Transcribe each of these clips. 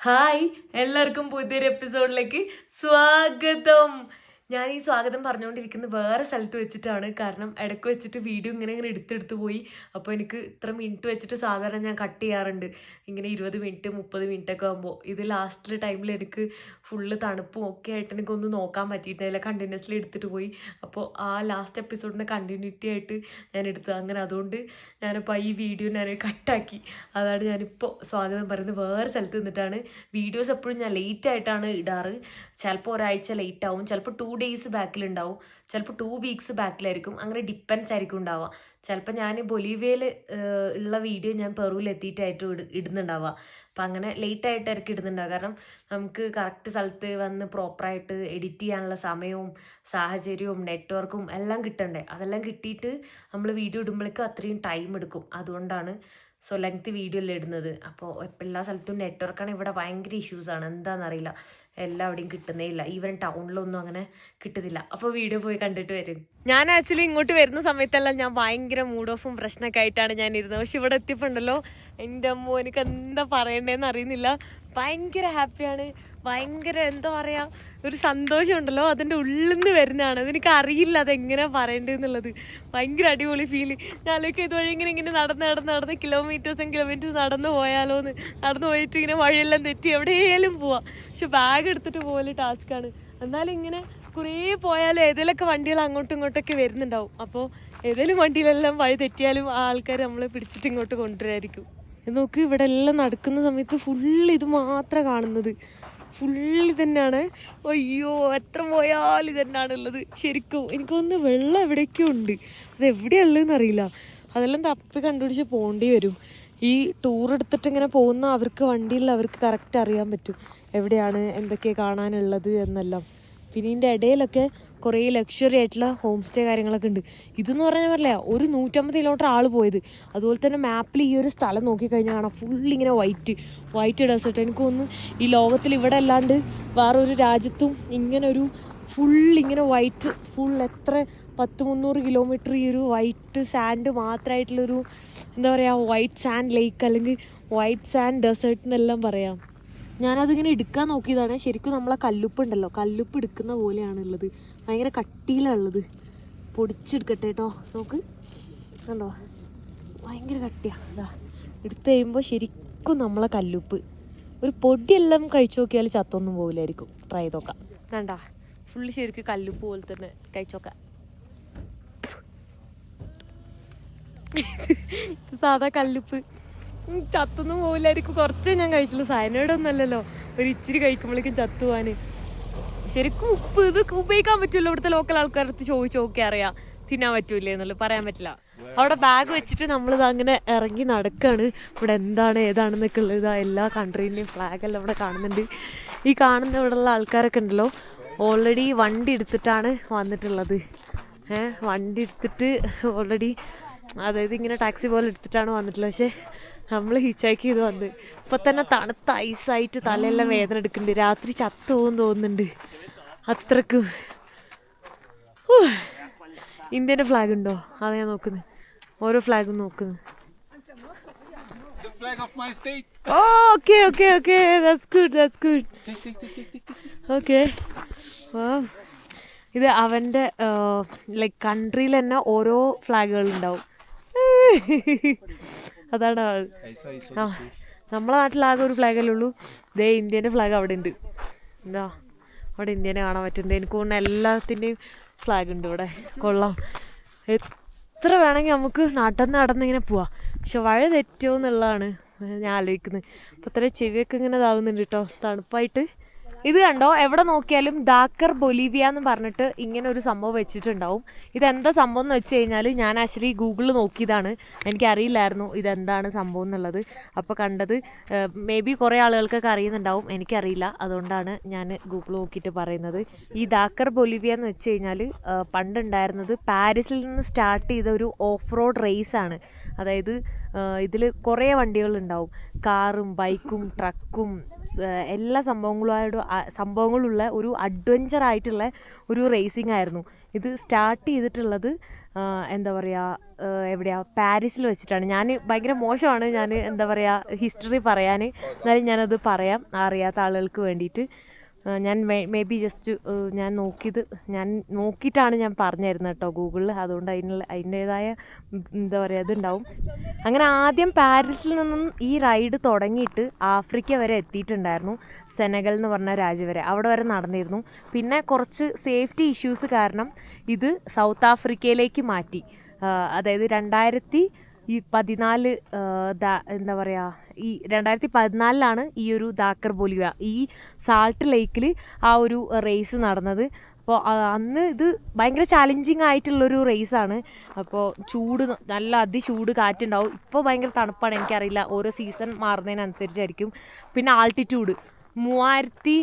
Hi എല്ലാവർക്കും പുതിയൊരു എപ്പിസോഡിലേക്ക് സ്വാഗതം. ഞാൻ ഈ സ്വാഗതം പറഞ്ഞുകൊണ്ടിരിക്കുന്നത് വേറെ സ്ഥലത്ത് വെച്ചിട്ടാണ്. കാരണം ഇടയ്ക്ക് വെച്ചിട്ട് വീഡിയോ ഇങ്ങനെ ഇങ്ങനെ എടുത്തെടുത്ത് പോയി. അപ്പോൾ എനിക്ക് ഇത്ര മിനിറ്റ് വെച്ചിട്ട് സാധാരണ ഞാൻ കട്ട് ചെയ്യാറുണ്ട്. ഇങ്ങനെ ഇരുപത് മിനിറ്റ് മുപ്പത് മിനിറ്റ് ഒക്കെ ആകുമ്പോൾ ഇത് ലാസ്റ്റ് ടൈമിൽ എനിക്ക് ഫുള്ള് തണുപ്പും ഒക്കെ ആയിട്ട് എനിക്ക് ഒന്ന് നോക്കാൻ പറ്റിയിട്ടില്ല. കണ്ടിന്യൂസ്ലി എടുത്തിട്ട് പോയി. അപ്പോൾ ആ ലാസ്റ്റ് എപ്പിസോഡിന്റെ കണ്ടിന്യൂറ്റി ആയിട്ട് ഞാൻ എടുത്തത്. അങ്ങനെ അതുകൊണ്ട് ഞാനിപ്പോൾ ഈ വീഡിയോ ഞാൻ കട്ടാക്കി. അതാണ് ഞാനിപ്പോൾ സ്വാഗതം പറയുന്നത്. വേറെ സ്ഥലത്ത് നിന്നിട്ടാണ്. വീഡിയോസ് എപ്പോഴും ഞാൻ ലേറ്റ് ആയിട്ടാണ് ഇടാറ്. ചിലപ്പോൾ ഒരാഴ്ച ലേറ്റ് ആവും. ചിലപ്പോൾ ടു ഡേയ്സ് ബാക്കിലുണ്ടാവും. ചിലപ്പോൾ ടു വീക്സ് ബാക്കിലായിരിക്കും. അങ്ങനെ ഡിപ്പെൻസ് ആയിരിക്കും ഉണ്ടാവുക. ചിലപ്പോൾ ഞാൻ ബൊലീവിയയിൽ ഉള്ള വീഡിയോ ഞാൻ പെറുവിൽ എത്തിയിട്ടായിട്ട് ഇട ഇടുന്നുണ്ടാവുക. അപ്പം അങ്ങനെ ലേറ്റ് ആയിട്ടായിരിക്കും ഇടുന്നുണ്ടാവുക. കാരണം നമുക്ക് കറക്റ്റ് സ്ഥലത്ത് വന്ന് പ്രോപ്പറായിട്ട് എഡിറ്റ് ചെയ്യാനുള്ള സമയവും സാഹചര്യവും നെറ്റ്വർക്കും എല്ലാം കിട്ടണ്ടേ? അതെല്ലാം കിട്ടിയിട്ട് നമ്മൾ വീഡിയോ ഇടുമ്പോഴേക്കും അത്രയും ടൈം എടുക്കും. അതുകൊണ്ടാണ് സോ ലെങ്ത് വീഡിയോ അല്ലേ ഇടുന്നത്? അപ്പോൾ ഇപ്പം എല്ലാ സ്ഥലത്തും നെറ്റ്വർക്കാണ് ഇവിടെ ഭയങ്കര ഇഷ്യൂസാണ് എന്താണെന്നറിയില്ല എല്ലാവിടെയും കിട്ടുന്നേ ഇല്ല. ഈവൻ ടൗണിലൊന്നും അങ്ങനെ കിട്ടുന്നില്ല. അപ്പോൾ വീഡിയോ പോയി കണ്ടിട്ട് വരും. ഞാൻ ആക്ച്വലി ഇങ്ങോട്ട് വരുന്ന സമയത്തെല്ലാം ഞാൻ ഭയങ്കര മൂഡ് ഓഫും പ്രശ്നമൊക്കെ ആയിട്ടാണ് ഞാൻ ഇരുന്നത്. പക്ഷെ ഇവിടെ എത്തിയപ്പോണ്ടല്ലോ എന്റെ അമ്മ എനിക്ക് എന്താ പറയണ്ടേന്ന് അറിയുന്നില്ല. ഭയങ്കര ഹാപ്പിയാണ് ഭയങ്കര എന്താ പറയാ ഒരു സന്തോഷം ഉണ്ടല്ലോ അതിന്റെ ഉള്ളിൽ നിന്ന് വരുന്നതാണ്. അതെനിക്ക് അറിയില്ല അതെങ്ങനെ പറയേണ്ടതെന്നുള്ളത്. ഭയങ്കര അടിപൊളി ഫീൽ ഞാനൊക്കെ ഇതുവഴി ഇങ്ങനെ ഇങ്ങനെ നടന്ന് നടന്ന് നടന്ന് കിലോമീറ്റേഴ്സും കിലോമീറ്റേഴ്സ് നടന്നു പോയാലോ എന്ന് നടന്ന് പോയിട്ട് ഇങ്ങനെ വഴിയെല്ലാം തെറ്റി എവിടെയെങ്കിലും പോവാം. പക്ഷെ ബാഗ് എടുത്തിട്ട് പോലെ ടാസ്ക്കാണ് എന്നാലും ഇങ്ങനെ കുറേ പോയാലും ഏതെങ്കിലുമൊക്കെ വണ്ടികൾ അങ്ങോട്ടും ഇങ്ങോട്ടൊക്കെ വരുന്നുണ്ടാവും. അപ്പോൾ ഏതെങ്കിലും വണ്ടിയിലെല്ലാം വഴി തെറ്റിയാലും ആ ആൾക്കാർ നമ്മളെ പിടിച്ചിട്ട് ഇങ്ങോട്ട് കൊണ്ടുവരായിരിക്കും. നോക്ക് ഇവിടെ എല്ലാം നടക്കുന്ന സമയത്ത് ഫുള്ള് ഇത് മാത്രം കാണുന്നത്. ഫുള്ള് തന്നെയാണ് അയ്യോ എത്ര പോയാലും ഇതന്നെയാണ് ഉള്ളത് ശരിക്കും എനിക്കൊന്ന് വെള്ളം എവിടെയൊക്കെ ഉണ്ട് അത് എവിടെയുള്ളതെന്ന് അറിയില്ല. അതെല്ലാം തപ്പി കണ്ടുപിടിച്ച് പോകേണ്ടി വരും. ഈ ടൂർ എടുത്തിട്ട് ഇങ്ങനെ പോകുന്ന അവർക്ക് വണ്ടിയിൽ അവർക്ക് കറക്റ്റ് അറിയാൻ പറ്റും. എവിടെയാണ് എന്തൊക്കെ കാണാനുള്ളത് എന്നെല്ലാം. പിന്നെ ഇതിന്റെ ഇടയിലൊക്കെ കുറേ ലക്ഷറി ആയിട്ടുള്ള ഹോം സ്റ്റേ കാര്യങ്ങളൊക്കെ ഉണ്ട്. ഇതെന്ന് പറഞ്ഞാൽ പറയില്ല ഒരു നൂറ്റമ്പത് കിലോമീറ്റർ ആൾ പോയത്. അതുപോലെ തന്നെ മാപ്പിൽ ഈ ഒരു സ്ഥലം നോക്കിക്കഴിഞ്ഞാൽ കാണാം ഫുൾ ഇങ്ങനെ വൈറ്റ് വൈറ്റ് ഡെസേർട്ട് എനിക്ക് തോന്നുന്നു ഈ ലോകത്തിൽ ഇവിടെ അല്ലാണ്ട് വേറൊരു രാജ്യത്തും ഇങ്ങനെ ഒരു ഫുൾ ഇങ്ങനെ വൈറ്റ് ഫുൾ എത്ര പത്ത് മുന്നൂറ് കിലോമീറ്റർ ഈ ഒരു വൈറ്റ് സാൻഡ് മാത്രമായിട്ടുള്ളൊരു എന്താ പറയുക വൈറ്റ് സാൻഡ് ലേക്ക് അല്ലെങ്കിൽ വൈറ്റ് സാൻഡ് ഡെസേർട്ട് എന്നെല്ലാം പറയാം. ഞാനതിങ്ങനെ എടുക്കാൻ നോക്കിയതാണ്. ശരിക്കും നമ്മളെ കല്ലുപ്പ് ഉണ്ടല്ലോ കല്ലുപ്പ് എടുക്കുന്ന പോലെയാണ് ഉള്ളത് ഭയങ്കര കട്ടിയിലുള്ളത് പൊടിച്ചെടുക്കട്ടെ കേട്ടോ നോക്ക് കണ്ടോ? ഭയങ്കര കട്ടിയാ. അതാ എടുത്ത് കഴിയുമ്പോൾ ശരിക്കും നമ്മളെ കല്ലുപ്പ്. ഒരു പൊടിയെല്ലാം കഴിച്ചു നോക്കിയാൽ ചത്തൊന്നും പോകില്ലായിരിക്കും ട്രൈ നോക്കാം കണ്ട? ഫുള്ള് ശരിക്കും കല്ലുപ്പ് പോലെ തന്നെ കഴിച്ചു നോക്കാം. സാധാ കല്ലുപ്പ്. ചത്തൊന്നും പോവില്ലായിരിക്കും. കുറച്ചേ ഞാൻ കഴിച്ചുള്ളൂ. സയനൈഡ് ഒന്നല്ലല്ലോ ഒരു ഇച്ചിരി കഴിക്കുമ്പോഴേക്കും ചത്തു പോവാന് ശരിക്കും ഉപ്പ് ഇത് ഉപയോഗിക്കാൻ പറ്റുമല്ലോ ഇവിടുത്തെ ലോക്കൽ ആൾക്കാരടുത്ത് ചോദിച്ചു നോക്കി അറിയാം. തിന്നാൻ പറ്റൂലേ എന്നുള്ളത്. പറയാൻ പറ്റില്ല. അവിടെ ബാഗ് വെച്ചിട്ട് നമ്മളിത് അങ്ങനെ ഇറങ്ങി നടക്കാണ്. ഇവിടെ എന്താണ് ഏതാണെന്നൊക്കെ ഉള്ളത് എല്ലാ കൺട്രീന്റെയും ഫ്ലാഗ് എല്ലാം ഇവിടെ കാണുന്നുണ്ട്. ഈ കാണുന്ന ഇവിടെയുള്ള ആൾക്കാരൊക്കെ ഉണ്ടല്ലോ. ഓൾറെഡി വണ്ടി എടുത്തിട്ടാണ് വന്നിട്ടുള്ളത്. ഏഹ് വണ്ടി എടുത്തിട്ട് ഓൾറെഡി അതായത് ഇങ്ങനെ ടാക്സി പോലെ എടുത്തിട്ടാണ് വന്നിട്ടുള്ളത്. പക്ഷേ നമ്മൾ ഹിച്ചാക്ക് ചെയ്ത് വന്ന്. ഇപ്പൊ തന്നെ തണുത്ത ഐസായിട്ട് തലയെല്ലാം വേദന എടുക്കുന്നുണ്ട്. രാത്രി ചത്തു പോകും തോന്നുന്നുണ്ട്. അത്രയ്ക്ക്. ഇന്ത്യന്റെ ഇന്ത്യന്റെ ഫ്ലാഗ് ഉണ്ടോ? അതാ ഞാൻ നോക്കുന്നത് ഓരോ ഫ്ലാഗും നോക്കുന്നത് The flag of my state. Okay okay okay. That's good that's good Tick, tick, tick, tick, tick, tick. Okay. ഇത് അവന്റെ ലൈക്ക് കൺട്രിയിൽ തന്നെ ഓരോ ഫ്ലാഗുകൾ ഉണ്ടാവും. അതാണ്. നമ്മളെ നാട്ടിൽ ആകെ ഒരു ഫ്ലാഗല്ലേ ഉള്ളൂ. ദേ ഇന്ത്യന്റെ ഫ്ലാഗ് അവിടെ ഉണ്ട് എന്താ? അവിടെ ഇന്ത്യനെ കാണാൻ പറ്റുന്നുണ്ട്. എനിക്ക് തോന്നുന്നു എല്ലാത്തിന്റെയും ഫ്ലാഗ് ഉണ്ട് ഇവിടെ. കൊള്ളാം. എത്ര വേണമെങ്കിൽ നമുക്ക് നടന്ന് നടന്നിങ്ങനെ പോവാം. പക്ഷെ വഴ തെറ്റുമോ എന്നുള്ളതാണ് ഞാൻ ആലോചിക്കുന്നത്. അപ്പോൾ അത്ര ചെവിയൊക്കെ ഇങ്ങനെ ഇതാവുന്നുണ്ട് കേട്ടോ. തണുപ്പായിട്ട്. ഇത് കണ്ടോ? എവിടെ നോക്കിയാലും ദാക്കർ ബൊലീവിയ എന്ന് പറഞ്ഞിട്ട് ഇങ്ങനെ ഒരു സംഭവം വെച്ചിട്ടുണ്ടാവും. ഇതെന്താ സംഭവം എന്ന് വെച്ച് കഴിഞ്ഞാൽ ഞാൻ ആക്ച്വലി ഗൂഗിളിൽ നോക്കിയതാണ്. എനിക്കറിയില്ലായിരുന്നു ഇതെന്താണ് സംഭവം എന്നുള്ളത്. അപ്പോൾ കണ്ടത് മേ ബി കുറേ ആളുകൾക്കൊക്കെ അറിയുന്നുണ്ടാവും. എനിക്കറിയില്ല. അതുകൊണ്ടാണ് ഞാൻ ഗൂഗിൾ നോക്കിയിട്ട് പറയുന്നത്. ഈ ദാക്കർ ബൊലീവിയ എന്ന് വെച്ച് കഴിഞ്ഞാൽ പണ്ടുണ്ടായിരുന്നത് പാരീസിൽ നിന്ന് സ്റ്റാർട്ട് ചെയ്ത ഒരു ഓഫ് റോഡ് റേസാണ്. അതായത് ഇതിൽ കുറേ വണ്ടികളുണ്ടാവും. കാറും ബൈക്കും ട്രക്കും എല്ലാ സംഭവങ്ങളുമായിട്ട് സംഭവങ്ങളുള്ള ഒരു അഡ്വഞ്ചർ ആയിട്ടുള്ള ഒരു റേസിംഗ് ആയിരുന്നു ഇത് സ്റ്റാർട്ട് ചെയ്തിട്ടുള്ളത് എന്താ പറയുക എവിടെയാ പാരീസിൽ വെച്ചിട്ടാണ്. ഞാൻ ഭയങ്കര മോശമാണ് ഞാൻ എന്താ പറയുക ഹിസ്റ്ററി പറയാൻ എന്നാലും ഞാനത് പറയാം അറിയാത്ത ആളുകൾക്ക് വേണ്ടിയിട്ട്. ഞാൻ മേ ബി ജസ്റ്റ് ഞാൻ നോക്കിയത് ഞാൻ നോക്കിയിട്ടാണ് ഞാൻ പറഞ്ഞു തരുന്നത് കേട്ടോ ഗൂഗിളിൽ അതുകൊണ്ട് അതിനുള്ള അതിന്റേതായ എന്താ പറയുക ഇതുണ്ടാവും. അങ്ങനെ ആദ്യം പാരീസിൽ നിന്നും ഈ റൈഡ് തുടങ്ങിയിട്ട് ആഫ്രിക്ക വരെ എത്തിയിട്ടുണ്ടായിരുന്നു. സെനഗൽ എന്ന് പറഞ്ഞ രാജ്യം വരെ. അവിടെ വരെ നടന്നിരുന്നു. പിന്നെ കുറച്ച് സേഫ്റ്റി ഇഷ്യൂസ് കാരണം ഇത് സൗത്ത് ആഫ്രിക്കയിലേക്ക് മാറ്റി. അതായത് രണ്ടായിരത്തി ഈ പതിനാല് എന്താ പറയുക ഈ രണ്ടായിരത്തി പതിനാലിലാണ് ഈ ഒരു ദാക്കർ ബോലിവ ഈ സാൾട്ട് ലേക്കിൽ ആ ഒരു റേസ് നടന്നത്. അപ്പോൾ അന്ന് ഇത് ഭയങ്കര ചാലഞ്ചിങ് ആയിട്ടുള്ളൊരു റേസാണ് അപ്പോൾ ചൂട് നല്ല അതിചൂട് കാറ്റുണ്ടാവും. ഇപ്പോൾ ഭയങ്കര തണുപ്പാണ് എനിക്കറിയില്ല. ഓരോ സീസൺ മാറുന്നതിനനുസരിച്ചായിരിക്കും. പിന്നെ ആൾട്ടിറ്റ്യൂഡ് മൂവായിരത്തി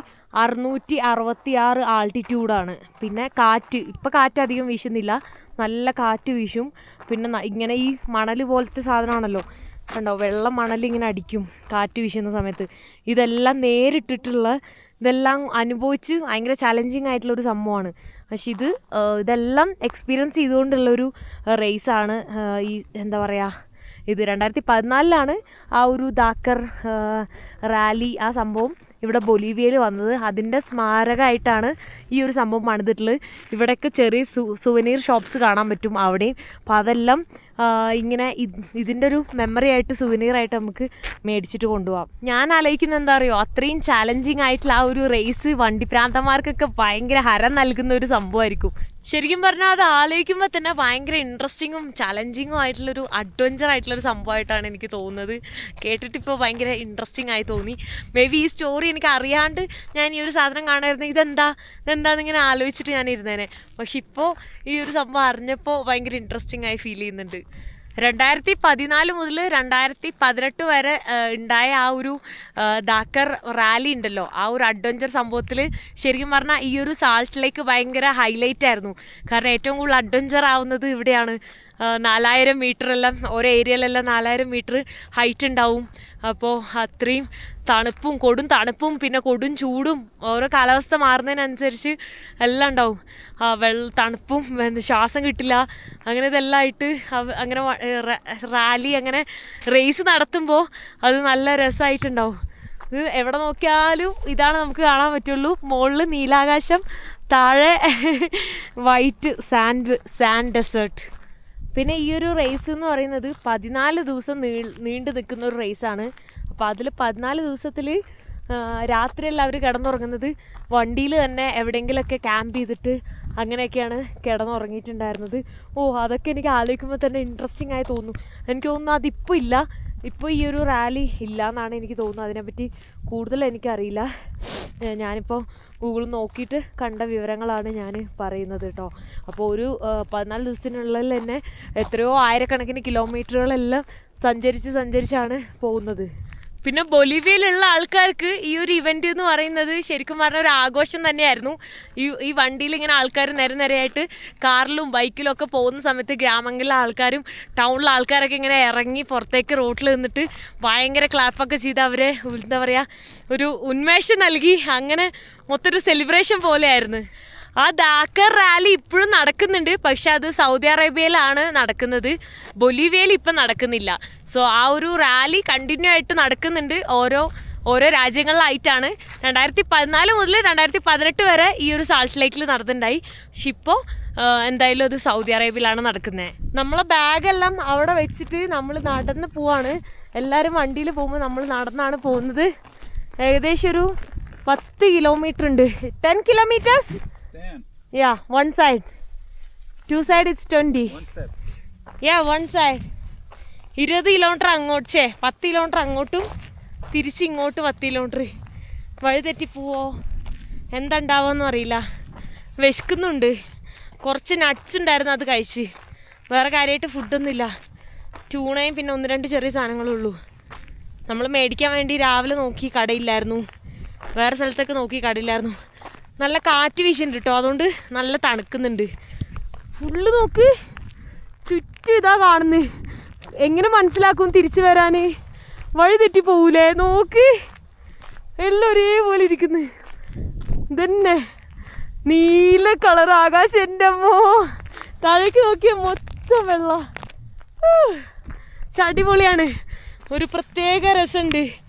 അറുന്നൂറ്റി അറുപത്തി ആറ് ആൾട്ടിറ്റ്യൂഡാണ് പിന്നെ കാറ്റ് ഇപ്പോൾ കാറ്റ് അധികം വീശുന്നില്ല. നല്ല കാറ്റ് വീശും. പിന്നെ ഇങ്ങനെ ഈ മണൽ പോലത്തെ സാധനമാണല്ലോ. കണ്ടോ? വെള്ളം മണൽ ഇങ്ങനെ അടിക്കും കാറ്റ് വീശുന്ന സമയത്ത്. ഇതെല്ലാം നേരിട്ടിട്ടുള്ള ഇതെല്ലാം അനുഭവിച്ച് ഭയങ്കര ചലഞ്ചിങ് ആയിട്ടുള്ള ഒരു സംഭവമാണ്. പക്ഷെ ഇത് ഇതെല്ലാം എക്സ്പീരിയൻസ് ചെയ്തുകൊണ്ടുള്ളൊരു റേസാണ് ഈ എന്താ പറയുക ഇത് രണ്ടായിരത്തി പതിനാലിലാണ് ആ ഒരു ദാക്കർ റാലി ആ സംഭവം ഇവിടെ ബൊലീവിയയിൽ വന്നത്. അതിന്റെ സ്മാരകമായിട്ടാണ് ഈ ഒരു സംഭവം പണിതിട്ടുള്ളത്. ഇവിടെയൊക്കെ ചെറിയ സുവനീർ ഷോപ്സ് കാണാൻ പറ്റും അവിടെയും. അപ്പോൾ അതെല്ലാം ഇങ്ങനെ ഇത് ഇതിന്റെ ഒരു മെമ്മറി ആയിട്ട് സുവനീറായിട്ട് നമുക്ക് മേടിച്ചിട്ട് കൊണ്ടുപോകാം ഞാൻ ആലോചിക്കുന്നത് എന്താ അറിയോ? അത്രയും ചാലഞ്ചിങ് ആയിട്ടുള്ള ആ ഒരു റേസ് വണ്ടി പ്രാന്തന്മാർക്കൊക്കെ ഭയങ്കര ഹരം നൽകുന്ന ഒരു സംഭവമായിരിക്കും. ശരിക്കും പറഞ്ഞാൽ അത് ആലോചിക്കുമ്പോൾ തന്നെ ഭയങ്കര ഇൻട്രസ്റ്റിങ്ങും ചലഞ്ചിങ്ങും ആയിട്ടുള്ളൊരു അഡ്വഞ്ചർ ആയിട്ടുള്ളൊരു സംഭവമായിട്ടാണ് എനിക്ക് തോന്നുന്നത്. കേട്ടിട്ടിപ്പോൾ ഭയങ്കര ഇൻട്രസ്റ്റിംഗ് ആയി തോന്നി. മേ ബി ഈ സ്റ്റോറി എനിക്ക് അറിയാണ്ട് ഞാൻ ഈ ഒരു സാധനം കാണായിരുന്നു. ഇതെന്താ? ഇതെന്താന്ന് ഇങ്ങനെ ആലോചിച്ചിട്ട് ഞാൻ ഇരുന്നേനെ പക്ഷെ ഇപ്പോൾ ഈ ഒരു സംഭവം അറിഞ്ഞപ്പോൾ ഭയങ്കര ഇൻട്രസ്റ്റിംഗ് ആയി ഫീൽ ചെയ്യുന്നുണ്ട്. രണ്ടായിരത്തി പതിനാല് മുതൽ രണ്ടായിരത്തി പതിനെട്ട് വരെ ഉണ്ടായ ആ ഒരു ദാക്കർ റാലി ഉണ്ടല്ലോ ആ ഒരു അഡ്വഞ്ചർ സംഭവത്തിൽ ശരിക്കും പറഞ്ഞാൽ ഈ ഒരു സാൾട്ട് ലേക്ക് ഭയങ്കര ഹൈലൈറ്റ് ആയിരുന്നു. കാരണം ഏറ്റവും കൂടുതൽ അഡ്വഞ്ചർ ആവുന്നത് ഇവിടെയാണ്. നാലായിരം മീറ്റർ എല്ലാം ഓരോ ഏരിയയിലെല്ലാം നാലായിരം മീറ്റർ ഹൈറ്റ് ഉണ്ടാവും. അപ്പോൾ അത്രയും തണുപ്പും കൊടും തണുപ്പും പിന്നെ കൊടും ചൂടും ഓരോ കാലാവസ്ഥ മാറുന്നതിനനുസരിച്ച് എല്ലാം ഉണ്ടാവും. വെള്ള തണുപ്പും ശ്വാസം കിട്ടില്ല. അങ്ങനെ ഇതെല്ലാം ആയിട്ട് അങ്ങനെ റാലി അങ്ങനെ റേസ് നടത്തുമ്പോൾ അത് നല്ല രസമായിട്ടുണ്ടാവും. ഇത് എവിടെ നോക്കിയാലും ഇതാണ് നമുക്ക് കാണാൻ പറ്റുള്ളൂ. മുകളിൽ നീലാകാശം താഴെ വൈറ്റ് സാൻഡ് സാൻഡ് ഡെസേർട്ട് പിന്നെ ഈ ഒരു റേസ് എന്ന് പറയുന്നത് പതിനാല് ദിവസം നീ നീണ്ടു നിൽക്കുന്ന ഒരു റേസാണ് അപ്പോൾ അതിൽ പതിനാല് ദിവസത്തിൽ രാത്രിയല്ല അവർ കിടന്നുറങ്ങുന്നത് വണ്ടിയിൽ തന്നെ എവിടെയെങ്കിലുമൊക്കെ ക്യാമ്പ് ചെയ്തിട്ട് അങ്ങനെയൊക്കെയാണ് കിടന്നുറങ്ങിയിട്ടുണ്ടായിരുന്നത്. ഓ അതൊക്കെ എനിക്ക് ആലോചിക്കുമ്പോൾ തന്നെ ഇൻട്രസ്റ്റിംഗ് ആയി തോന്നുന്നു എനിക്ക് തോന്നുന്നു അതിപ്പോൾ ഇല്ല. ഇപ്പോൾ ഈ ഒരു റാലി ഇല്ല എന്നാണ് എനിക്ക് തോന്നുന്നത്. അതിനെപ്പറ്റി കൂടുതൽ എനിക്കറിയില്ല. ഞാനിപ്പോൾ ഗൂഗിൾ നോക്കിയിട്ട് കണ്ട വിവരങ്ങളാണ് ഞാൻ പറയുന്നത് കേട്ടോ. അപ്പോൾ ഒരു പതിനാല് ദിവസത്തിനുള്ളിൽ തന്നെ എത്രയോ ആയിരക്കണക്കിന് കിലോമീറ്ററുകളെല്ലാം സഞ്ചരിച്ച് സഞ്ചരിച്ചാണ് പോകുന്നത്. പിന്നെ ബൊലിവിയയിലുള്ള ആൾക്കാർക്ക് ഈ ഒരു ഇവന്റ് എന്ന് പറയുന്നത് ശരിക്കും പറഞ്ഞ ഒരു ആഘോഷം തന്നെയായിരുന്നു. ഈ ഈ വണ്ടിയിൽ ഇങ്ങനെ ആൾക്കാർ നിര നിരയായിട്ട് കാറിലും ബൈക്കിലും ഒക്കെ പോകുന്ന സമയത്ത് ഗ്രാമങ്ങളിലെ ആൾക്കാരും ടൗണിലെ ആൾക്കാരൊക്കെ ഇങ്ങനെ ഇറങ്ങി പുറത്തേക്ക് റോട്ടിൽ നിന്നിട്ട് ഭയങ്കര ക്ലാപ്പൊക്കെ ചെയ്ത് അവരെ എന്താ പറയുക ഒരു ഉന്മേഷം നൽകി. അങ്ങനെ മൊത്തൊരു സെലിബ്രേഷൻ പോലെയായിരുന്നു. ആ ദാക്കർ റാലി ഇപ്പോഴും നടക്കുന്നുണ്ട്. പക്ഷെ അത് സൗദി അറേബ്യയിലാണ് നടക്കുന്നത്. ബൊലീവിയയിൽ ഇപ്പം നടക്കുന്നില്ല. സോ ആ ഒരു റാലി കണ്ടിന്യൂ ആയിട്ട് നടക്കുന്നുണ്ട് ഓരോ ഓരോ രാജ്യങ്ങളിലായിട്ടാണ്. രണ്ടായിരത്തി പതിനാല് മുതൽ രണ്ടായിരത്തി പതിനെട്ട് വരെ ഈ ഒരു സാൾട്ട് ലേക്കിൽ നടന്നിട്ടുണ്ടായി. പക്ഷെ ഇപ്പോൾ എന്തായാലും അത് സൗദി അറേബ്യയിലാണ് നടക്കുന്നത് നമ്മളെ ബാഗെല്ലാം അവിടെ വെച്ചിട്ട് നമ്മൾ നടന്ന് പോവാണ്. എല്ലാവരും വണ്ടിയിൽ പോകുമ്പോൾ നമ്മൾ നടന്നാണ് പോകുന്നത്. ഏകദേശം ഒരു പത്ത് കിലോമീറ്റർ ഉണ്ട്. Ten kilometres. Yeah, one side. Two side it's 20. One step. Yeah, one side. ഇരുപത് കിലോമീറ്റർ അങ്ങോട്ട് ചേ പത്ത് കിലോമീറ്റർ അങ്ങോട്ടും തിരിച്ച് ഇങ്ങോട്ട് പത്ത് കിലോമീറ്റർ വഴി തെറ്റി പോവോ? എന്താ ഉണ്ടാവുമെന്നും അറിയില്ല. വിശക്കുന്നുണ്ട്. കുറച്ച് നട്ട്സ് ഉണ്ടായിരുന്നു അത് കഴിച്ച്. വേറെ കാര്യമായിട്ട് ഫുഡൊന്നുമില്ല ട്യൂണയും പിന്നെ ഒന്ന് രണ്ട് ചെറിയ സാധനങ്ങളേ ഉള്ളൂ നമ്മൾ മേടിക്കാൻ വേണ്ടി രാവിലെ നോക്കി കടയില്ലായിരുന്നു. വേറെ സ്ഥലത്തൊക്കെ നോക്കി കടയില്ലായിരുന്നു. നല്ല കാറ്റ് വീശുന്നുണ്ട് കേട്ടോ അതുകൊണ്ട് നല്ല തണുക്കുന്നുണ്ട്. ഫുള്ള് നോക്ക്. ചുറ്റും ഇതാ കാണുന്നത് എങ്ങനെ മനസ്സിലാക്കും തിരിച്ചു വരാൻ വഴി തെറ്റി പോവൂലേ? നോക്ക്. എല്ലാം ഒരേപോലെ ഇരിക്കുന്നു. ഇതന്നെ. നീല കളർ ആകാശം എന്റെ അമ്മോ. താഴേക്ക് നോക്കിയ മൊത്തം വെള്ള. പക്ഷെ അടിപൊളിയാണ് ഒരു പ്രത്യേക രസമുണ്ട്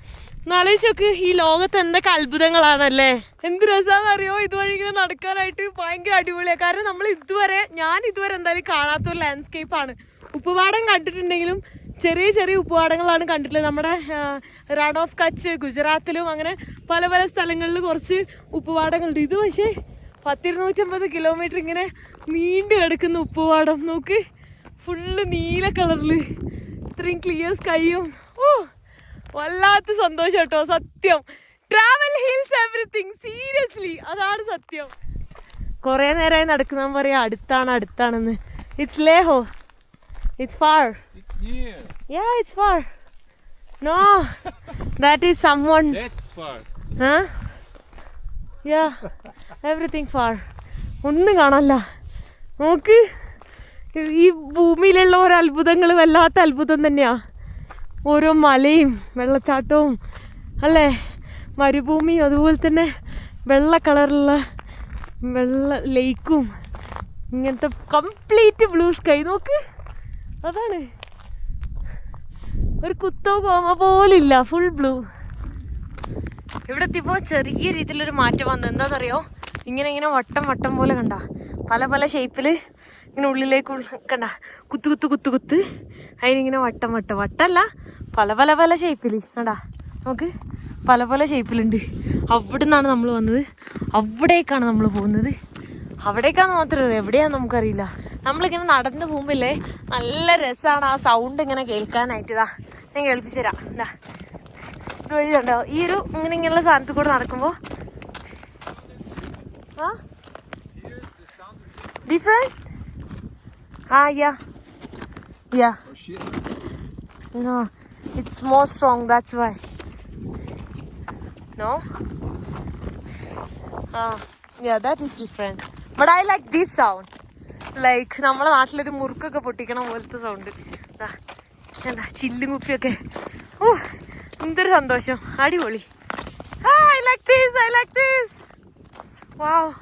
നാലോചിച്ചോക്ക് ഈ ലോകത്ത് എന്തൊക്കെ അത്ഭുതങ്ങളാണല്ലേ? എന്ത് രസാന്നറിയോ? ഇതുവഴി ഇങ്ങനെ നടക്കാനായിട്ട് ഭയങ്കര അടിപൊളിയാണ് കാരണം നമ്മൾ ഇതുവരെ ഞാൻ ഇതുവരെ എന്തായാലും കാണാത്ത ഒരു ലാൻഡ്സ്കേപ്പ് ആണ്. ഉപ്പുപാടം കണ്ടിട്ടുണ്ടെങ്കിലും ചെറിയ ചെറിയ ഉപ്പുപാടങ്ങളാണ് കണ്ടിട്ടുള്ളത്. നമ്മുടെ റാഡ് ഓഫ് കച്ച് ഗുജറാത്തിലും അങ്ങനെ പല പല സ്ഥലങ്ങളിൽ കുറച്ച് ഉപ്പുപാടങ്ങളുണ്ട്. ഇത് പക്ഷേ പത്തിരുന്നൂറ്റമ്പത് കിലോമീറ്റർ ഇങ്ങനെ നീണ്ടു കിടക്കുന്ന ഉപ്പുപാടം. നോക്ക് ഫുള്ള് നീല കളറിൽ ഇത്രയും ക്ലിയർ സ്കൈയും ഓ വല്ലാത്ത സന്തോഷം കേട്ടോ സത്യം. ട്രാവൽ ഹീൽസ് എവറിത്തിങ് സീരിയസ്ലി അതാണ് സത്യം. കുറേ നേരമായി നടക്കുന്ന പറയാ അടുത്താണ് അടുത്താണെന്ന്. It's ലേഹോ it's far. Yeah it's far no that is someone. Yeah everything far ഒന്നും കാണല്ല നോക്ക്. ഈ ഭൂമിയിലുള്ള ഓരോ അത്ഭുതങ്ങൾ വല്ലാത്ത അത്ഭുതം തന്നെയാ. ഓരോ മലയും വെള്ളച്ചാട്ടവും അല്ലേ? മരുഭൂമിയും അതുപോലെ തന്നെ വെള്ള കളറുള്ള വെള്ള ലേക്കും ഇങ്ങനത്തെ കംപ്ലീറ്റ് ബ്ലൂ സ്കൈ നോക്ക്. അതാണ്. ഒരു കുത്തോ കോമ പോലില്ല ഫുൾ ബ്ലൂ ഇവിടെ എത്തിയപ്പോൾ ചെറിയ രീതിയിലൊരു മാറ്റം വന്നു. എന്താണെന്നറിയോ ഇങ്ങനെ ഇങ്ങനെ വട്ടം വട്ടം പോലെ കണ്ട. പല പല ഷേപ്പിൽ ഇങ്ങനെ ഉള്ളിലേക്ക് ഉള്ള- കണ്ട കുത്തു കുത്ത് കുത്തു കുത്ത്. അതിനിങ്ങനെ വട്ടം വട്ടം. വട്ടമല്ല പല പല പല ഷേപ്പിൽ കണ്ട നമുക്ക് പല പല ഷേപ്പിലുണ്ട് അവിടെ നിന്നാണ് നമ്മൾ വന്നത്. അവിടേക്കാണ് നമ്മൾ പോകുന്നത്. അവിടേക്കാന്ന് മാത്രമേ ഉള്ളൂ എവിടെയാന്ന് നമുക്കറിയില്ല. നമ്മളിങ്ങനെ നടന്നു പോകുമ്പോഴേ നല്ല രസമാണ് ആ സൗണ്ട് ഇങ്ങനെ കേൾക്കാനായിട്ട്. ഇതാ ഞാൻ കേൾപ്പിച്ചു തരാം. എന്താ ഇതുവഴി ഉണ്ടോ ഈ ഒരു ഇങ്ങനെ ഇങ്ങനെയുള്ള സ്ഥാനത്ത് കൂടെ നടക്കുമ്പോ ഡിഫറെന്റ് ആ yeah. Yeah. Oh shit. No, it's more strong, that's why. No? Ah, yeah, that is different. But I like this sound. Like നമ്മളെ നാട്ടിലൊരു മുറുക്കൊക്കെ പൊട്ടിക്കണ പോലത്തെ സൗണ്ട് എന്താ ചില്ലും കുപ്പിയൊക്കെ ഓ എന്തൊരു സന്തോഷം അടിപൊളി I like these I like these wow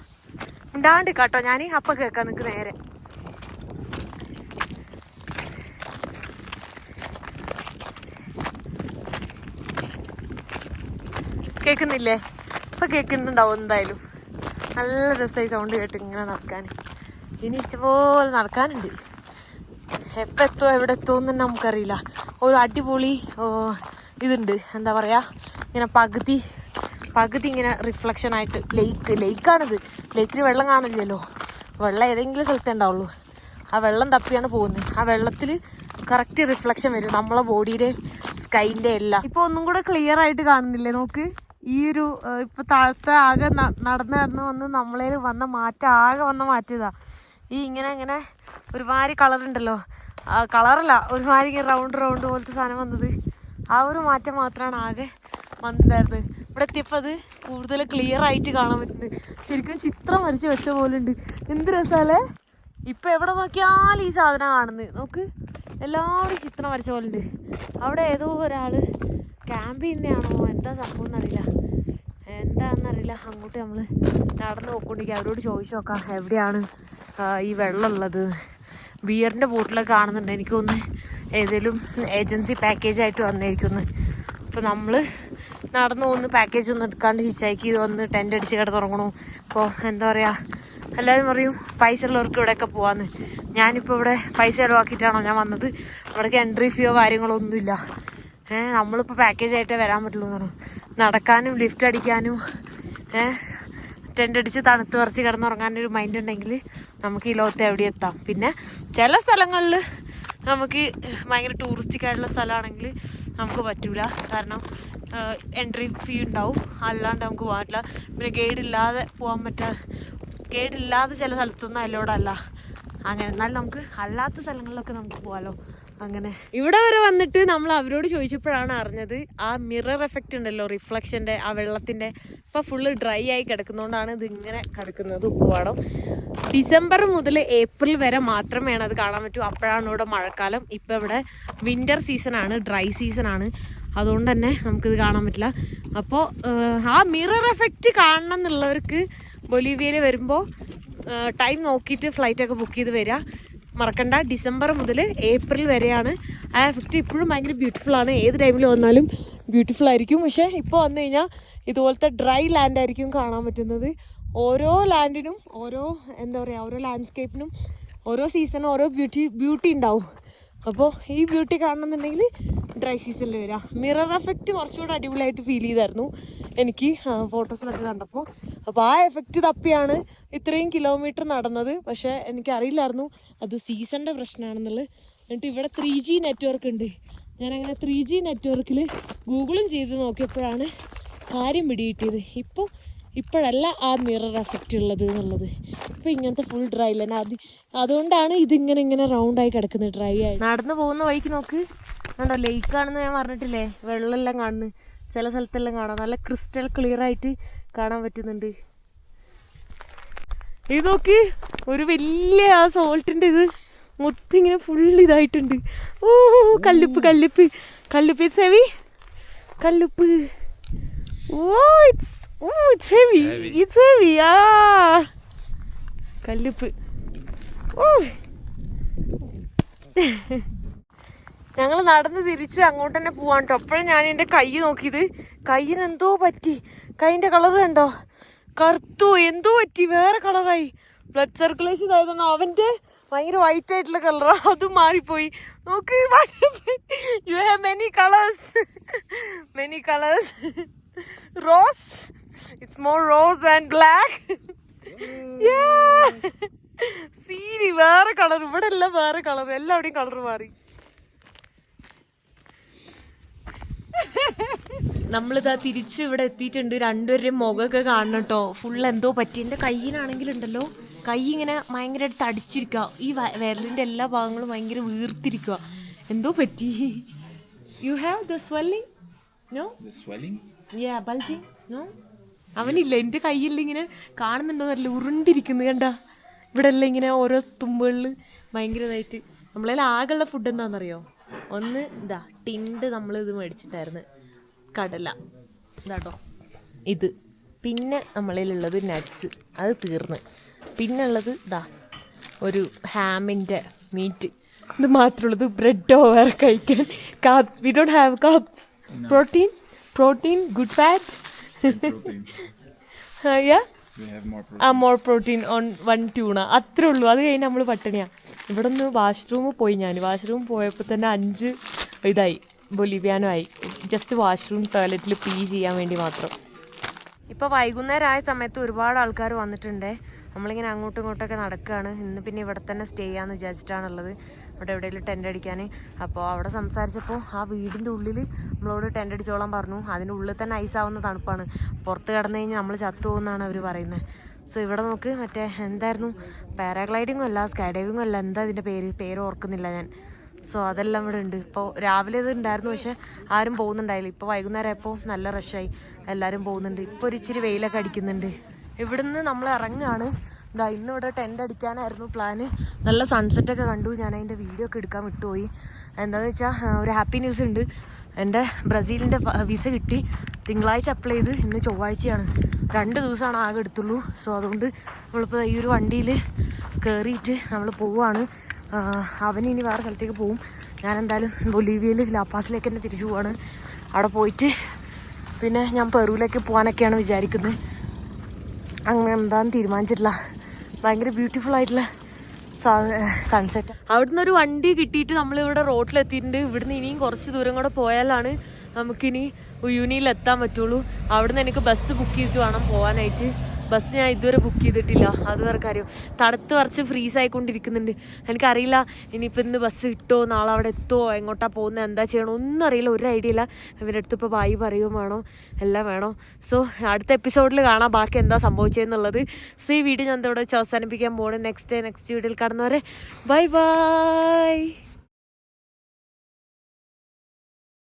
ഉണ്ടാണ്ട് കേട്ടോ ഞാൻ അപ്പം കേൾക്കാം നിങ്ങൾക്ക് നേരെ കേൾക്കുന്നില്ലേ? ഇപ്പം കേൾക്കുന്നുണ്ടാവും എന്തായാലും. നല്ല രസമായി സൗണ്ട് കേട്ട് ഇങ്ങനെ നടക്കാൻ ഇനി ഇഷ്ടപോലെ നടക്കാനുണ്ട്. എപ്പോൾ എത്തുമോ എവിടെ എത്തുമെന്ന് തന്നെ നമുക്കറിയില്ല. ഒരു അടിപൊളി ഇതുണ്ട്. എന്താ പറയുക ഇങ്ങനെ പകുതി പകുതി ഇങ്ങനെ റിഫ്ലക്ഷൻ ആയിട്ട് ലേക്ക് ലേക്കാണിത് ലേക്കിൽ വെള്ളം കാണില്ലല്ലോ വെള്ളം ഏതെങ്കിലും സ്ഥലത്തേ ഉണ്ടാവുള്ളൂ. ആ വെള്ളം തപ്പിയാണ് പോകുന്നത് ആ വെള്ളത്തിൽ കറക്റ്റ് റിഫ്ലക്ഷൻ വരും. നമ്മളെ ബോഡിയുടെ സ്കൈന്റെ എല്ലാം. ഇപ്പോൾ ഒന്നും കൂടെ ക്ലിയർ ആയിട്ട് കാണുന്നില്ലേ? നോക്ക്. ഈ ഒരു ഇപ്പൊ താഴത്തെ ആകെ നടന്നു നടന്ന് വന്ന് നമ്മളേൽ വന്ന മാറ്റം ആകെ വന്ന മാറ്റിയതാ ഈ ഇങ്ങനെ ഇങ്ങനെ ഒരുമാതിരി കളർ ഉണ്ടല്ലോ. കളറല്ല ഒരുമാതിരി ഇങ്ങനെ റൗണ്ട് റൗണ്ട് പോലത്തെ സാധനം വന്നത്. ആ ഒരു മാറ്റം മാത്രമാണ് ആകെ വന്നിട്ടുണ്ടായിരുന്നത്. ഇവിടെ എത്തിയപ്പോൾ അത് കൂടുതൽ ക്ലിയർ ആയിട്ട് കാണാൻ പറ്റുന്നത്. ശരിക്കും ചിത്രം വരച്ച് വെച്ച പോലെ ഉണ്ട്. എന്ത് രസാലേ? ഇപ്പൊ എവിടെ നോക്കിയാലും ഈ സാധനം കാണുന്നത്. നോക്ക് എല്ലാവരും ചിത്രം വരച്ച പോലെ ഉണ്ട്. അവിടെ ഏതോ ഒരാൾ ക്യാമ്പ് ചെയ്യുന്നതാണോ എന്താ സംഭവം എന്നറിയില്ല. എന്താണെന്നറിയില്ല അങ്ങോട്ട് നമ്മൾ നടന്ന് നോക്കൊണ്ടിരിക്കുക അവരോട് ചോദിച്ചു നോക്കാം എവിടെയാണ് ഈ വെള്ളം ഉള്ളത് ബിയറിന്റെ ബോട്ടിലൊക്കെ കാണുന്നുണ്ട്. എനിക്കൊന്ന് ഏതെങ്കിലും ഏജൻസി പാക്കേജ് ആയിട്ട് വന്നിരിക്കുന്നു. അപ്പോൾ നമ്മൾ നടന്നു പോകുന്നു പാക്കേജ് ഒന്നും എടുക്കാണ്ട് ഹിച്ചാക്കി വന്ന് ടെന്റ് അടിച്ച് കിടന്നുറങ്ങണു അപ്പോൾ എന്താ പറയുക എല്ലാവരും പറയും പൈസ ഉള്ളവർക്ക് ഇവിടെയൊക്കെ പോകാമെന്ന് ഞാനിപ്പോൾ ഇവിടെ പൈസ ചിലവാക്കിയിട്ടാണോ ഞാൻ വന്നത്? ഇവിടേക്ക് എൻട്രി ഫീയോ കാര്യങ്ങളോ ഒന്നുമില്ല. ഏഹ് നമ്മളിപ്പോൾ പാക്കേജ് ആയിട്ടേ വരാൻ പറ്റുള്ളൂ എന്ന് പറഞ്ഞു. നടക്കാനും ലിഫ്റ്റ് അടിക്കാനും ഏഹ് ടെന്റ് അടിച്ച് തണുത്ത് കുറച്ച് കിടന്നുറങ്ങാനൊരു മൈൻഡ് ഉണ്ടെങ്കിൽ നമുക്ക് ഈ ലോകത്ത് എവിടെ എത്താം. പിന്നെ ചില സ്ഥലങ്ങളിൽ നമുക്ക് ഭയങ്കര ടൂറിസ്റ്റിക് ആയിട്ടുള്ള സ്ഥലമാണെങ്കിൽ നമുക്ക് പറ്റൂല. കാരണം എൻട്രി ഫീ ഉണ്ടാവും. അല്ലാണ്ട് നമുക്ക് പോകാൻ പറ്റില്ല പിന്നെ ഗൈഡ് ഇല്ലാതെ പോകാൻ പറ്റാ ഗൈഡ് ഇല്ലാതെ ചില സ്ഥലത്തൊന്നും അല്ലോടല്ല അങ്ങനെ എന്നാലും നമുക്ക് അല്ലാത്ത സ്ഥലങ്ങളിലൊക്കെ നമുക്ക് പോകാലോ. അങ്ങനെ. ഇവിടെ വരെ വന്നിട്ട് നമ്മൾ അവരോട് ചോദിച്ചപ്പോഴാണ് അറിഞ്ഞത് ആ മിറർ എഫക്റ്റ് ഉണ്ടല്ലോ റിഫ്ലക്ഷന്റെ ആ വെള്ളത്തിന്റെ ഇപ്പം ഫുള്ള് ഡ്രൈ ആയി കിടക്കുന്നതുകൊണ്ടാണ് ഇതിങ്ങനെ കിടക്കുന്നത് ഉപ്പുപാടം ഡിസംബർ മുതൽ ഏപ്രിൽ വരെ മാത്രം മാത്രമേ അത് കാണാൻ പറ്റൂ. അപ്പോഴാണ് ഇവിടെ മഴക്കാലം. ഇപ്പം ഇവിടെ വിന്റർ സീസണാണ് ഡ്രൈ സീസണാണ് അതുകൊണ്ട് തന്നെ നമുക്കിത് കാണാൻ പറ്റില്ല. അപ്പോൾ ആ മിറർ എഫക്റ്റ് കാണണം എന്നുള്ളവർക്ക് ബൊലീവിയയിൽ വരുമ്പോൾ ടൈം നോക്കിയിട്ട് ഫ്ലൈറ്റൊക്കെ ബുക്ക് ചെയ്ത് വരിക മറക്കണ്ട. ഡിസംബർ മുതൽ ഏപ്രിൽ വരെയാണ്. ആ എഫക്റ്റ് ഇപ്പോഴും ഭയങ്കര ബ്യൂട്ടിഫുൾ ആണ്. ഏത് ടൈമിൽ വന്നാലും ബ്യൂട്ടിഫുൾ ആയിരിക്കും. പക്ഷേ ഇപ്പോൾ വന്നു കഴിഞ്ഞാൽ ഇതുപോലത്തെ ഡ്രൈ ലാൻഡ് ആയിരിക്കും കാണാൻ പറ്റുന്നത്. ഓരോ ലാൻഡിനും ഓരോ എന്താ പറയുക ഓരോ ലാൻഡ്സ്കേപ്പിനും ഓരോ സീസണും ഓരോ ബ്യൂട്ടി ബ്യൂട്ടി ഉണ്ടാവും. അപ്പോൾ ഈ ബ്യൂട്ടി കാണണമെന്നുണ്ടെങ്കിൽ ഡ്രൈ സീസണിൽ വരാം. മിറർ എഫക്റ്റ് കുറച്ചുകൂടെ അടിപൊളിയായിട്ട് ഫീൽ ചെയ്തായിരുന്നു എനിക്ക് ഫോട്ടോസിലൊക്കെ കണ്ടപ്പോൾ അപ്പോൾ ആ എഫക്റ്റ് തപ്പിയാണ് ഇത്രയും കിലോമീറ്റർ നടന്നത്. പക്ഷേ എനിക്കറിയില്ലായിരുന്നു അത് സീസണിന്റെ പ്രശ്നമാണെന്നുള്ളത് എന്നിട്ട് ഇവിടെ ത്രീ ജി നെറ്റ്വർക്ക് ഉണ്ട്. ഞാനങ്ങനെ ത്രീ ജി നെറ്റ്വർക്കിൽ ഗൂഗിളും ചെയ്ത് നോക്കിയപ്പോഴാണ് കാര്യം പിടികിട്ടിയത്. ഇപ്പോൾ ഇപ്പോഴല്ല ആ മിറർ എഫക്റ്റ് ഉള്ളത് എന്നുള്ളത്. ഇപ്പം ഇങ്ങനത്തെ ഫുൾ ഡ്രൈ ലൈൻ അത് അതുകൊണ്ടാണ് ഇതിങ്ങനെ ഇങ്ങനെ റൗണ്ടായി കിടക്കുന്നത് ഡ്രൈ ആയി. നടന്നു പോകുന്ന വഴിക്ക് നോക്ക്. കണ്ടോ ലേക്കാണെന്ന് ഞാൻ പറഞ്ഞിട്ടില്ലേ? വെള്ളമെല്ലാം കാണുന്നു. ചില സ്ഥലത്തെല്ലാം കാണാം. നല്ല ക്രിസ്റ്റൽ ക്ലിയർ ആയിട്ട് കാണാൻ പറ്റുന്നുണ്ട്. ഇത് നോക്കി ഒരു വലിയ ആ സോൾട്ടിന്റെ ഇത് മൊത്തം ഇങ്ങനെ ഫുൾ ഇതായിട്ടുണ്ട്. ഓ കല്ലുപ്പ് കല്ലുപ്പ്. കല്ലുപ്പ് ഇറ്റ്സ് ഹെവി കല്ലുപ്പ്. ഓ it's oh it's heavy it's heavy ആ. കല്ലുപ്പ്. ഓ. ഞങ്ങൾ നടന്ന് തിരിച്ച് അങ്ങോട്ട് തന്നെ പോവാൻ കേട്ടോ അപ്പോഴും ഞാൻ എന്റെ കൈ നോക്കിയത്. കയ്യിനെന്തോ പറ്റി. കൈന്റെ കളർ കണ്ടോ? കറുത്തു. എന്തോ പറ്റി? വേറെ കളറായി. ബ്ലഡ് സർക്കുലേഷൻ ആയതാണ് അവന്റെ ഭയങ്കര വൈറ്റ് ആയിട്ടുള്ള കളറാ. അതും മാറിപ്പോയി. നോക്ക് you have many colours many colours rose it's more rose and black Serie വേറെ കളർ. ഇവിടെ എല്ലാം വേറെ കളർ. എല്ലാവിടെയും കളർ മാറി. നമ്മളിതാ തിരിച്ച് ഇവിടെ എത്തിയിട്ടുണ്ട്. രണ്ടുപേരുടെയും മുഖമൊക്കെ കാണണം കേട്ടോ. ഫുൾ എന്തോ പറ്റി. എന്റെ കയ്യിനാണെങ്കിലുണ്ടല്ലോ കൈ ഇങ്ങനെ ഭയങ്കരമായിട്ട് തടിച്ചിരിക്കുക. ഈ വിരലിന്റെ വിരലിന്റെ എല്ലാ ഭാഗങ്ങളും ഭയങ്കര വീർത്തിരിക്കുക. എന്തോ പറ്റി? You have the swelling no? Yeah bulgy no അവനില്ല. എന്റെ കയ്യിൽ ഇങ്ങനെ കാണുന്നുണ്ടോ നല്ല ഉരുണ്ടിരിക്കുന്നു കണ്ട. ഇവിടെ എല്ലാം ഇങ്ങനെ ഓരോ തുമ്പുകളിൽ ഭയങ്കരമായിട്ട് നമ്മളെല്ലാം നമ്മളതിൽ ആകെയുള്ള ഫുഡ് എന്താണെന്നറിയോ? ഒന്ന് ഇതാ ടിൻഡ് നമ്മൾ ഇത് മേടിച്ചിട്ടായിരുന്നു. കടല. ഇതാട്ടോ. ഇത്. പിന്നെ നമ്മളിലുള്ളത് നട്ട്സ് അത് തീർന്ന്. പിന്നെ ഉള്ളത് ഇതാ ഒരു ഹാമിന്റെ മീറ്റ് ഇത് മാത്രമുള്ളത് ബ്രെഡോ വേറെ കഴിക്കാൻ. Carbs we don't have carbs protein protein good fat. Yeah. ആ more protein on one tuna അത്രേ ഉള്ളൂ. അത് കഴിഞ്ഞ് നമ്മൾ പട്ടിണിയാ. ഇവിടെ നിന്ന് വാഷ്റൂമിൽ പോയി ഞാൻ വാഷ്റൂമിൽ പോയപ്പോൾ തന്നെ അഞ്ച് ഇതായി. ബൊലിവിയാനോ ആയി. ജസ്റ്റ് വാഷ്റൂം ടോയ്ലറ്റിൽ പീ ചെയ്യാൻ വേണ്ടി മാത്രം. ഇപ്പോൾ വൈകുന്നേരം ആയ സമയത്ത് ഒരുപാട് ആൾക്കാർ വന്നിട്ടുണ്ട്. നമ്മളിങ്ങനെ അങ്ങോട്ടും ഇങ്ങോട്ടൊക്കെ നടക്കുകയാണ് ഇന്ന് പിന്നെ ഇവിടെ തന്നെ സ്റ്റേ ചെയ്യാമെന്ന് വിചാരിച്ചിട്ടാണുള്ളത്. ഇവിടെ എവിടെയെങ്കിലും ടെന്റ് അടിക്കാൻ. അപ്പോൾ അവിടെ സംസാരിച്ചപ്പോൾ ആ വീടിന്റെ ഉള്ളിൽ നമ്മളോട് ടെന്റ് അടിച്ചോളാൻ പറഞ്ഞു. അതിന്റെ ഉള്ളിൽ തന്നെ ഐസാവുന്ന തണുപ്പാണ്. പുറത്ത് കിടന്നു കഴിഞ്ഞാൽ നമ്മൾ ചത്തു പോകുന്നതാണ് അവർ പറയുന്നത് സോ ഇവിടെ നോക്ക് മറ്റേ എന്തായിരുന്നു? പാരാഗ്ലൈഡിങ്ങും അല്ല സ്കൈ ഡൈവിങ്ങും അല്ല. എന്താ ഇതിന്റെ പേര്? പേര് ഓർക്കുന്നില്ല ഞാൻ. സോ അതെല്ലാം ഇവിടെ ഉണ്ട്. ഇപ്പോൾ രാവിലെ ഇത് ഉണ്ടായിരുന്നു പക്ഷെ ആരും പോകുന്നുണ്ടായില്ല. ഇപ്പോൾ വൈകുന്നേരം ആയപ്പോൾ നല്ല റഷായി എല്ലാവരും പോകുന്നുണ്ട്. ഇപ്പോൾ ഒരു ഇച്ചിരി വെയിലൊക്കെ അടിക്കുന്നുണ്ട്. ഇവിടുന്ന് നമ്മൾ ഇറങ്ങുകയാണ് ഇതാ ഇന്ന് ഇവിടെ ടെന്റ് അടിക്കാനായിരുന്നു പ്ലാന് നല്ല സൺസെറ്റൊക്കെ കണ്ടു. ഞാൻ അതിന്റെ വീഡിയോ ഒക്കെ എടുക്കാൻ വിട്ടുപോയി. എന്താണെന്ന് വെച്ചാൽ ഒരു ഹാപ്പി ന്യൂസ് ഉണ്ട്. എന്റെ ബ്രസീലിന്റെ വിസ കിട്ടി. തിങ്കളാഴ്ച അപ്ലൈ ചെയ്ത് ഇന്ന് ചൊവ്വാഴ്ചയാണ്. രണ്ട് ദിവസമാണ് ആകെ എടുത്തുള്ളൂ. സോ അതുകൊണ്ട് നമ്മളിപ്പോൾ ഈ ഒരു വണ്ടിയിൽ കയറിയിട്ട് നമ്മൾ പോവുകയാണ് അവൻ ഇനി വേറെ സ്ഥലത്തേക്ക് പോവും. ഞാൻ എന്തായാലും ബൊലീവിയയിൽ ലാപ്പാസിലേക്ക് തന്നെ തിരിച്ചു പോവാണ്. അവിടെ പോയിട്ട് പിന്നെ ഞാൻ പെറുവിലേക്ക് പോകാനൊക്കെയാണ് വിചാരിക്കുന്നത് അങ്ങനെ എന്താന്ന് തീരുമാനിച്ചിട്ടില്ല. ഭയങ്കര ബ്യൂട്ടിഫുൾ ആയിട്ടുള്ള സൺസെറ്റ് അവിടുന്ന് ഒരു വണ്ടി കിട്ടിയിട്ട് നമ്മൾ ഇവിടെ റോട്ടിലെത്തിയിട്ടുണ്ട്. ഇവിടുന്ന് ഇനിയും കുറച്ച് ദൂരം കൂടെ പോയാലാണ് നമുക്കിനി ഉയൂനിയിൽ എത്താൻ പറ്റുള്ളൂ. അവിടുന്ന് എനിക്ക് ബസ് ബുക്ക് ചെയ്തിട്ട് വേണം പോകാനായിട്ട് ബസ് ഞാൻ ഇതുവരെ ബുക്ക് ചെയ്തിട്ടില്ല. അത് വേറെ കാര്യം. തണുത്ത് കുറച്ച് ഫ്രീസ് ആയിക്കൊണ്ടിരിക്കുന്നുണ്ട്. എനിക്കറിയില്ല ഇനിയിപ്പോൾ ഇന്ന് ബസ് കിട്ടുമോ നാളെ അവിടെ എത്തുമോ എങ്ങോട്ടാ പോകുന്നത് എന്താ ചെയ്യണോ ഒന്നും അറിയില്ല ഒരു ഐഡിയ ഇല്ല. ഇവന്റെ അടുത്ത് ഇപ്പോൾ ബായി പറയുകയും വേണം എല്ലാം വേണം. സോ അടുത്ത എപ്പിസോഡിൽ കാണാം ബാക്കി എന്താ സംഭവിച്ചതെന്നുള്ളത് സോ ഈ വീഡിയോ ഞാൻ ഇതോടെ വെച്ച് അവസാനിപ്പിക്കാൻ പോകണം നെക്സ്റ്റ് ഡേ നെക്സ്റ്റ് വീഡിയോയിൽ കടന്നവരെ ബൈ ബൈ